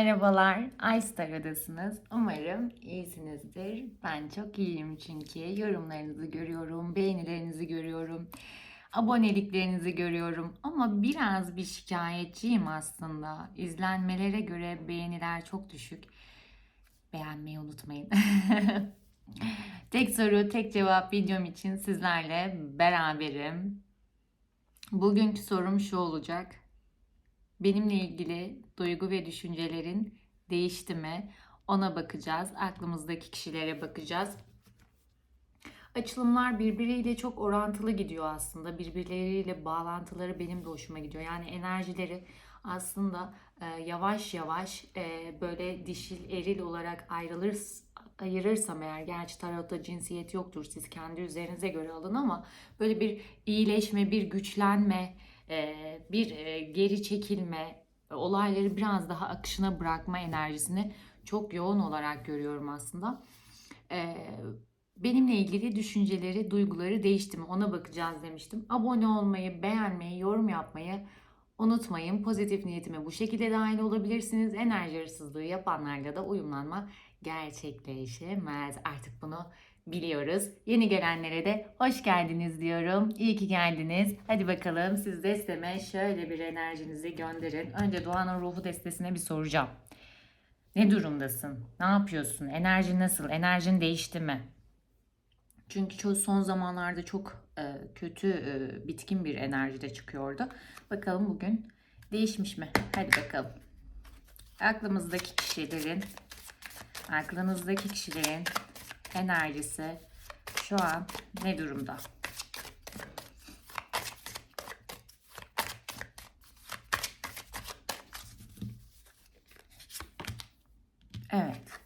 Merhabalar, iStar'dasınız. Umarım iyisinizdir. Ben çok iyiyim çünkü yorumlarınızı görüyorum, beğenilerinizi görüyorum, aboneliklerinizi görüyorum. Ama biraz bir şikayetçiyim aslında. İzlenmelere göre beğeniler çok düşük. Beğenmeyi unutmayın. tek soru, tek cevap videom için sizlerle beraberim. Bugünkü sorum şu olacak. Benimle ilgili duygu ve düşüncelerin değişti mi? Ona bakacağız. Aklımızdaki kişilere bakacağız. Açılımlar birbiriyle çok orantılı gidiyor aslında. Birbirleriyle bağlantıları benim de hoşuma gidiyor. Yani enerjileri aslında e, yavaş yavaş e, böyle dişil eril olarak ayrılır ayırırsam eğer gerçi tarotta cinsiyet yoktur siz kendi üzerinize göre alın ama böyle bir iyileşme, bir güçlenme, bir e, geri çekilme, olayları biraz daha akışına bırakma enerjisini çok yoğun olarak görüyorum aslında. E, benimle ilgili düşünceleri, duyguları değişti mi ona bakacağız demiştim. Abone olmayı, beğenmeyi, yorum yapmayı unutmayın. Pozitif niyetime bu şekilde dahil olabilirsiniz. Enerji hırsızlığı yapanlarla da uyumlanma gerçekleşemez. Artık bunu biliyoruz. Yeni gelenlere de hoş geldiniz diyorum. İyi ki geldiniz. Hadi bakalım siz desteme şöyle bir enerjinizi gönderin. Önce Doğan'ın ruhu destesine bir soracağım. Ne durumdasın? Ne yapıyorsun? Enerjin nasıl? Enerjin değişti mi? Çünkü çok son zamanlarda çok e, kötü e, bitkin bir enerjide çıkıyordu. Bakalım bugün değişmiş mi? Hadi bakalım. Aklımızdaki kişilerin aklınızdaki kişilerin enerjisi şu an ne durumda? Evet.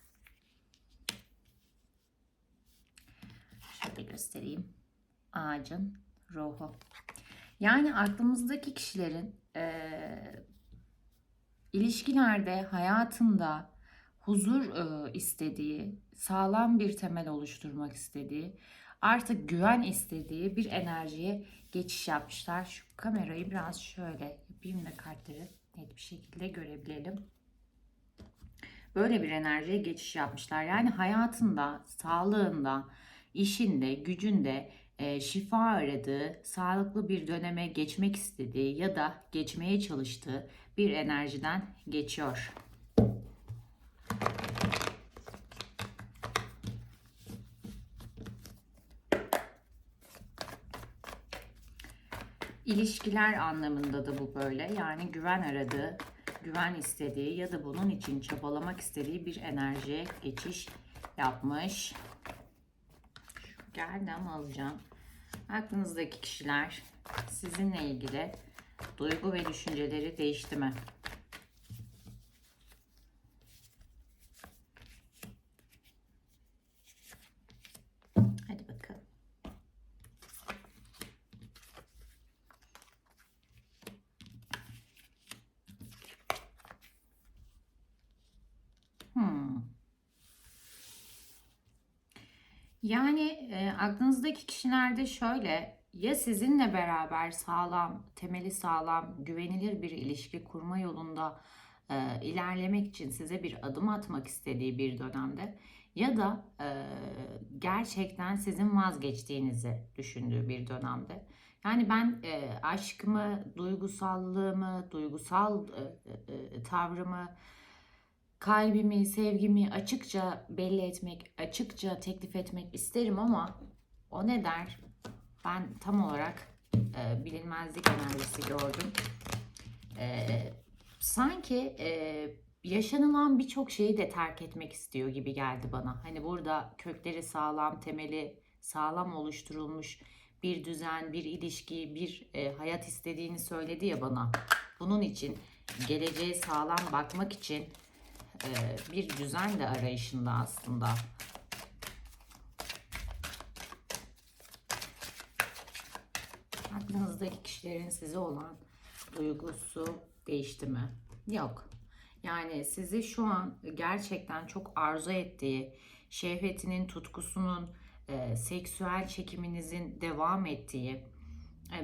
Şöyle göstereyim. Ağacın ruhu. Yani aklımızdaki kişilerin e, ilişkilerde, hayatında huzur e, istediği, sağlam bir temel oluşturmak istediği, artık güven istediği bir enerjiye geçiş yapmışlar. Şu kamerayı biraz şöyle yapayım da kartları net bir şekilde görebilelim. Böyle bir enerjiye geçiş yapmışlar. Yani hayatında, sağlığında, işinde, gücünde e, şifa aradığı, sağlıklı bir döneme geçmek istediği ya da geçmeye çalıştığı bir enerjiden geçiyor. İlişkiler anlamında da bu böyle. Yani güven aradığı, güven istediği ya da bunun için çabalamak istediği bir enerjiye geçiş yapmış. Şu geldi ama alacağım. Aklınızdaki kişiler sizinle ilgili duygu ve düşünceleri değişti mi? Hadi bakalım. Hmm. Yani e, aklınızdaki kişilerde şöyle ya sizinle beraber sağlam, temeli sağlam, güvenilir bir ilişki kurma yolunda e, ilerlemek için size bir adım atmak istediği bir dönemde ya da e, gerçekten sizin vazgeçtiğinizi düşündüğü bir dönemde. Yani ben e, aşkımı, duygusallığımı, duygusal e, e, tavrımı, kalbimi, sevgimi açıkça belli etmek, açıkça teklif etmek isterim ama o ne der? Ben tam olarak e, bilinmezlik enerjisi gördüm. E, sanki e, yaşanılan birçok şeyi de terk etmek istiyor gibi geldi bana. Hani burada kökleri sağlam, temeli sağlam oluşturulmuş bir düzen, bir ilişki, bir e, hayat istediğini söyledi ya bana. Bunun için geleceğe sağlam bakmak için e, bir düzen de arayışında aslında. Aklınızdaki kişilerin size olan duygusu değişti mi? Yok. Yani sizi şu an gerçekten çok arzu ettiği, şehvetinin, tutkusunun, e, seksüel çekiminizin devam ettiği,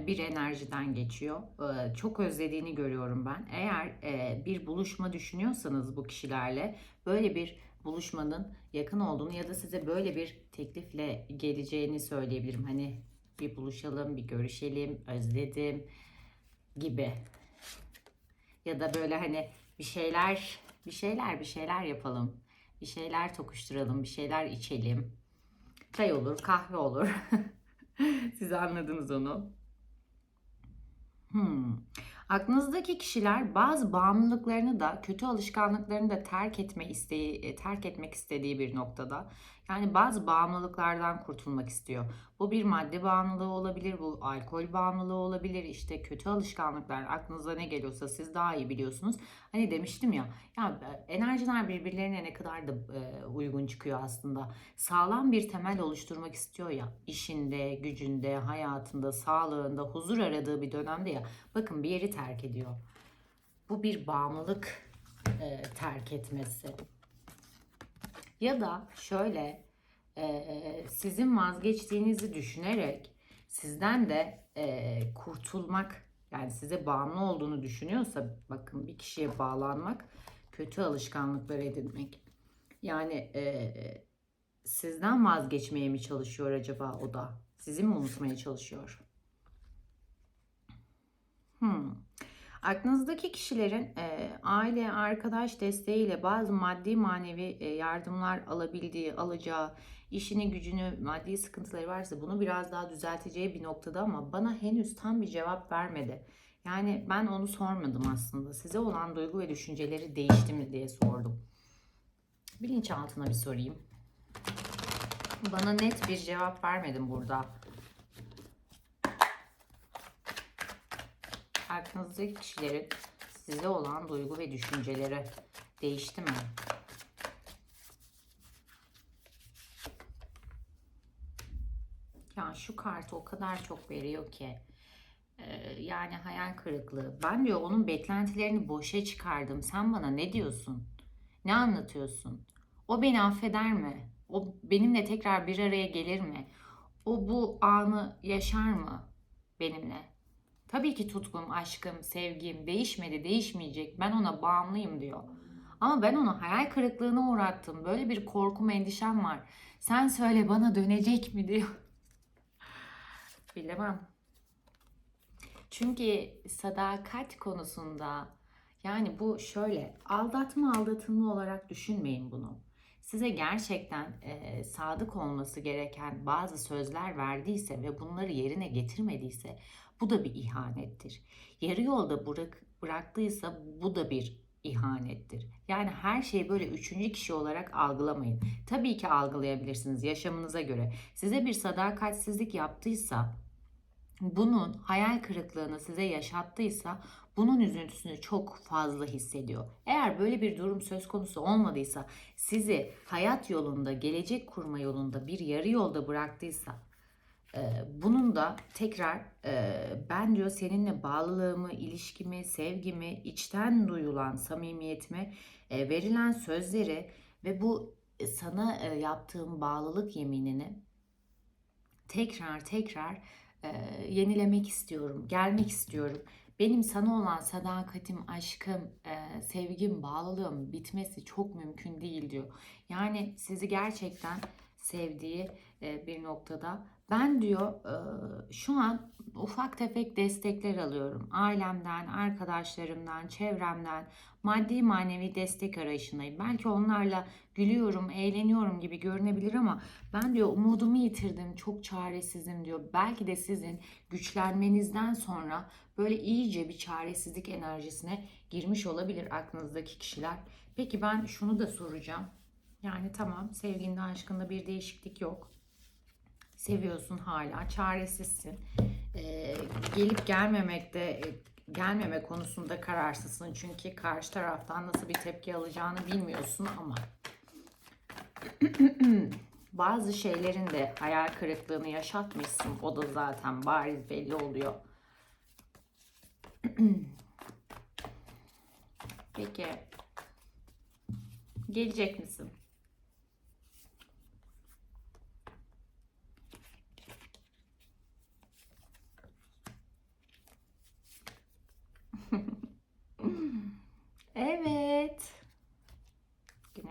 bir enerjiden geçiyor. E, Çok özlediğini görüyorum ben. Eğer e, bir buluşma düşünüyorsanız bu kişilerle böyle bir buluşmanın yakın olduğunu ya da size böyle bir teklifle geleceğini söyleyebilirim. Hani bir buluşalım, bir görüşelim, özledim gibi. Ya da böyle hani bir şeyler, bir şeyler, bir şeyler yapalım. Bir şeyler tokuşturalım, bir şeyler içelim. Çay olur, kahve olur. Siz anladınız onu. Hmm. Aklınızdaki kişiler bazı bağımlılıklarını da kötü alışkanlıklarını da terk etme isteği e, terk etmek istediği bir noktada. Yani bazı bağımlılıklardan kurtulmak istiyor. Bu bir madde bağımlılığı olabilir, bu alkol bağımlılığı olabilir, işte kötü alışkanlıklar aklınıza ne geliyorsa siz daha iyi biliyorsunuz. Hani demiştim ya, ya e, enerjiler birbirlerine ne kadar da e, uygun çıkıyor aslında. Sağlam bir temel oluşturmak istiyor ya, işinde, gücünde, hayatında, sağlığında, huzur aradığı bir dönemde ya. Bakın bir yeri terk ediyor. Bu bir bağımlılık e, terk etmesi. Ya da şöyle e, sizin vazgeçtiğinizi düşünerek sizden de e, kurtulmak yani size bağımlı olduğunu düşünüyorsa bakın bir kişiye bağlanmak kötü alışkanlıklar edinmek. Yani e, sizden vazgeçmeye mi çalışıyor acaba o da? Sizi mi unutmaya çalışıyor? Hmm. Aklınızdaki kişilerin e, aile, arkadaş desteğiyle bazı maddi manevi e, yardımlar alabildiği, alacağı, işini gücünü, maddi sıkıntıları varsa bunu biraz daha düzelteceği bir noktada ama bana henüz tam bir cevap vermedi. Yani ben onu sormadım aslında. Size olan duygu ve düşünceleri değişti mi diye sordum. Bilinçaltına bir sorayım. Bana net bir cevap vermedin burada. Aklınızdaki kişilerin size olan duygu ve düşünceleri değişti mi? Ya şu kartı o kadar çok veriyor ki. Ee, yani hayal kırıklığı. Ben diyor onun beklentilerini boşa çıkardım. Sen bana ne diyorsun? Ne anlatıyorsun? O beni affeder mi? O benimle tekrar bir araya gelir mi? O bu anı yaşar mı benimle? Tabii ki tutkum, aşkım, sevgim değişmedi, değişmeyecek. Ben ona bağımlıyım diyor. Ama ben onu hayal kırıklığına uğrattım. Böyle bir korkum, endişem var. Sen söyle bana dönecek mi diyor. Bilemem. Çünkü sadakat konusunda yani bu şöyle aldatma aldatılma olarak düşünmeyin bunu. Size gerçekten e, sadık olması gereken bazı sözler verdiyse ve bunları yerine getirmediyse bu da bir ihanettir. Yarı yolda bırak, bıraktıysa bu da bir ihanettir. Yani her şeyi böyle üçüncü kişi olarak algılamayın. Tabii ki algılayabilirsiniz yaşamınıza göre. Size bir sadakatsizlik yaptıysa bunun hayal kırıklığını size yaşattıysa bunun üzüntüsünü çok fazla hissediyor. Eğer böyle bir durum söz konusu olmadıysa sizi hayat yolunda, gelecek kurma yolunda bir yarı yolda bıraktıysa e, bunun da tekrar e, ben diyor seninle bağlılığımı, ilişkimi, sevgimi, içten duyulan samimiyetimi, e, verilen sözleri ve bu sana yaptığım bağlılık yeminini tekrar tekrar yenilemek istiyorum, gelmek istiyorum. Benim sana olan sadakatim, aşkım, sevgim, bağlılığım bitmesi çok mümkün değil diyor. Yani sizi gerçekten sevdiği bir noktada ben diyor şu an ufak tefek destekler alıyorum. Ailemden, arkadaşlarımdan, çevremden maddi manevi destek arayışındayım. Belki onlarla gülüyorum, eğleniyorum gibi görünebilir ama ben diyor umudumu yitirdim, çok çaresizim diyor. Belki de sizin güçlenmenizden sonra böyle iyice bir çaresizlik enerjisine girmiş olabilir aklınızdaki kişiler. Peki ben şunu da soracağım. Yani tamam sevginde aşkında bir değişiklik yok seviyorsun hala, çaresizsin. Ee, gelip gelmemekte gelmeme konusunda kararsızsın çünkü karşı taraftan nasıl bir tepki alacağını bilmiyorsun ama bazı şeylerin de hayal kırıklığını yaşatmışsın. O da zaten bariz belli oluyor. Peki gelecek misin?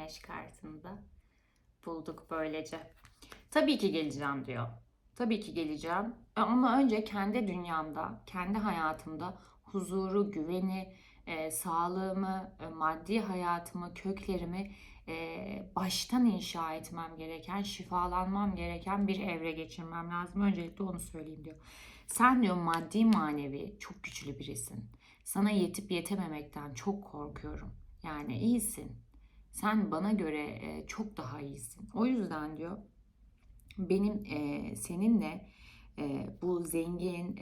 Güneş kartında bulduk böylece. Tabii ki geleceğim diyor. Tabii ki geleceğim. E, Ama önce kendi dünyamda, kendi hayatımda huzuru, güveni, e, sağlığımı, e, maddi hayatımı, köklerimi e, baştan inşa etmem gereken, şifalanmam gereken bir evre geçirmem lazım. Öncelikle onu söyleyeyim diyor. Sen diyor maddi manevi çok güçlü birisin. Sana yetip yetememekten çok korkuyorum. Yani iyisin. Sen bana göre e, çok daha iyisin. O yüzden diyor benim e, seninle e, bu zengin,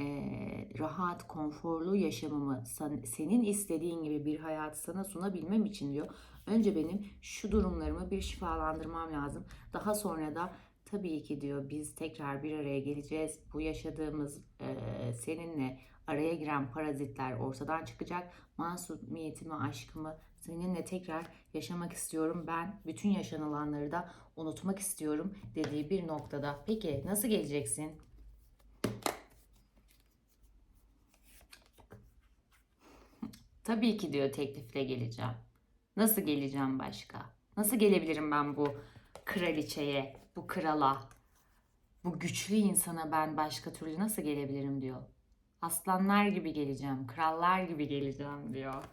rahat, konforlu yaşamımı senin istediğin gibi bir hayatı sana sunabilmem için diyor. Önce benim şu durumlarımı bir şifalandırmam lazım. Daha sonra da tabii ki diyor biz tekrar bir araya geleceğiz. Bu yaşadığımız seninle araya giren parazitler ortadan çıkacak. Masumiyetimi, aşkımı seninle tekrar yaşamak istiyorum. Ben bütün yaşanılanları da unutmak istiyorum dediği bir noktada. Peki nasıl geleceksin? Tabii ki diyor teklifle geleceğim. Nasıl geleceğim başka? Nasıl gelebilirim ben bu kraliçeye, bu krala, bu güçlü insana ben başka türlü nasıl gelebilirim diyor. Aslanlar gibi geleceğim, krallar gibi geleceğim diyor.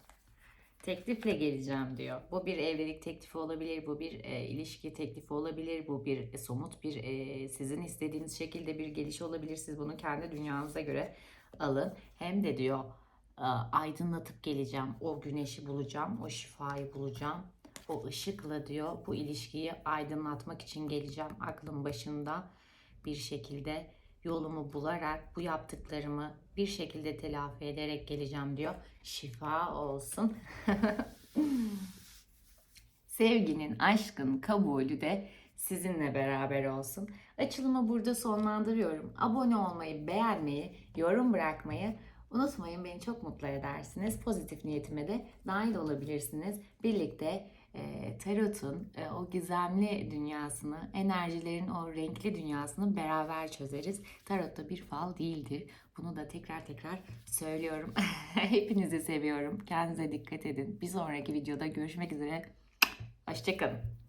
Teklifle geleceğim diyor. Bu bir evlilik teklifi olabilir, bu bir e, ilişki teklifi olabilir, bu bir e, somut bir e, sizin istediğiniz şekilde bir geliş olabilir. Siz bunu kendi dünyanıza göre alın. Hem de diyor e, aydınlatıp geleceğim. O güneşi bulacağım, o şifayı bulacağım. O ışıkla diyor bu ilişkiyi aydınlatmak için geleceğim. Aklım başında bir şekilde yolumu bularak bu yaptıklarımı bir şekilde telafi ederek geleceğim diyor. Şifa olsun. Sevginin, aşkın kabulü de sizinle beraber olsun. Açılımı burada sonlandırıyorum. Abone olmayı, beğenmeyi, yorum bırakmayı unutmayın. Beni çok mutlu edersiniz. Pozitif niyetime de dahil olabilirsiniz. Birlikte e, tarotun e, o gizemli dünyasını, enerjilerin o renkli dünyasını beraber çözeriz. Tarot da bir fal değildir. Bunu da tekrar tekrar söylüyorum. Hepinizi seviyorum. Kendinize dikkat edin. Bir sonraki videoda görüşmek üzere. Hoşçakalın.